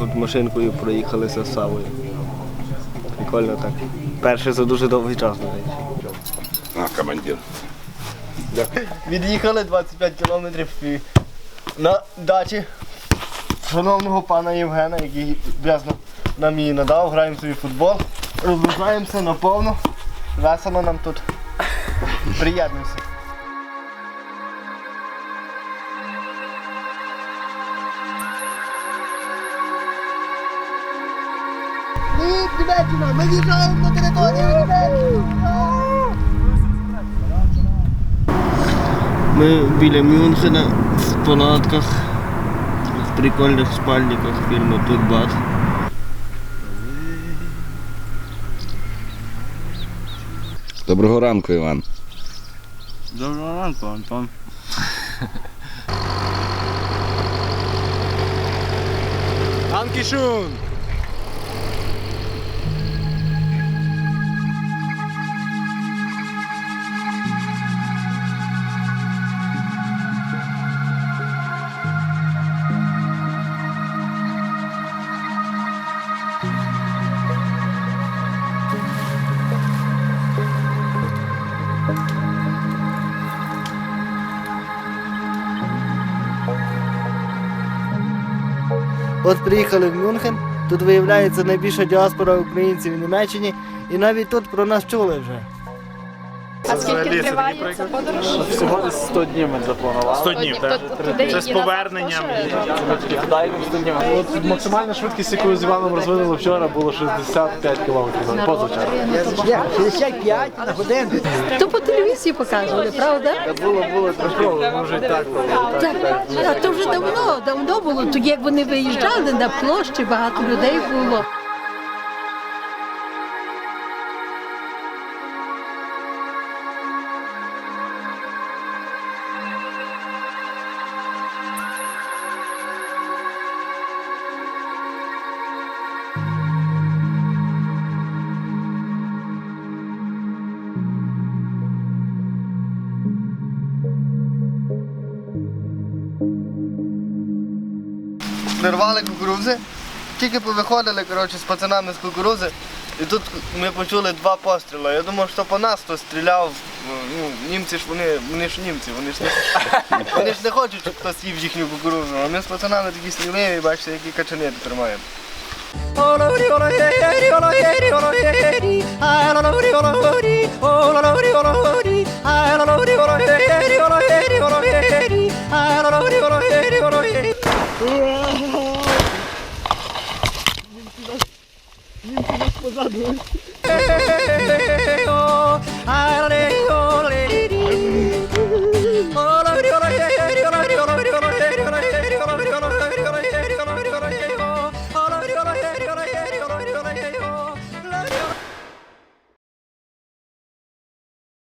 От машинкою проїхалися з Савою. Прикольно так. Перше за дуже довгий час, до речі. А, командир. Від'їхали 25 кілометрів на дачі шановного пана Євгена, який люб'язно нам її надав, граємо собі в футбол, розважаємося наповно. Весело нам тут. Приєднуйся. Німеччина! Ми в'їжджаємо на територію Німеччини! Ми біля Мюнхена в палатках, в прикольних спальниках фільму Турбат. Доброго ранку, Іван. Доброго ранку, Антон. Анкішун! От приїхали в Мюнхен, тут виявляється найбільша діаспора українців в Німеччині, і навіть тут про нас чули вже. А скільки триває ця подорож? Всього десь 100 днів ми запланували. 100 днів, так? Це з поверненням. От максимальна швидкість, яку з Іваном розвинули вчора, було 65 км позавчора. То по телевізії показували, правда? Було, було трошково, ми вже і так було. Так. А то вже давно, давно було. Тоді як вони виїжджали на площі, багато людей було. Нервали кукурузи, тільки повиходили коротше, з пацанами з кукурузи, і тут ми почули два постріли. Я думав, що по нас хтось стріляв. Ну, німці ж вони, вони ж німці, вони ж не, вони ж не хочуть, щоб хтось їв їхню кукурузу. А ми з пацанами такі сміливі, бачите, які качани あロロリオロヘリオロヘリうわ人気の人気の人だぞえーよあられよ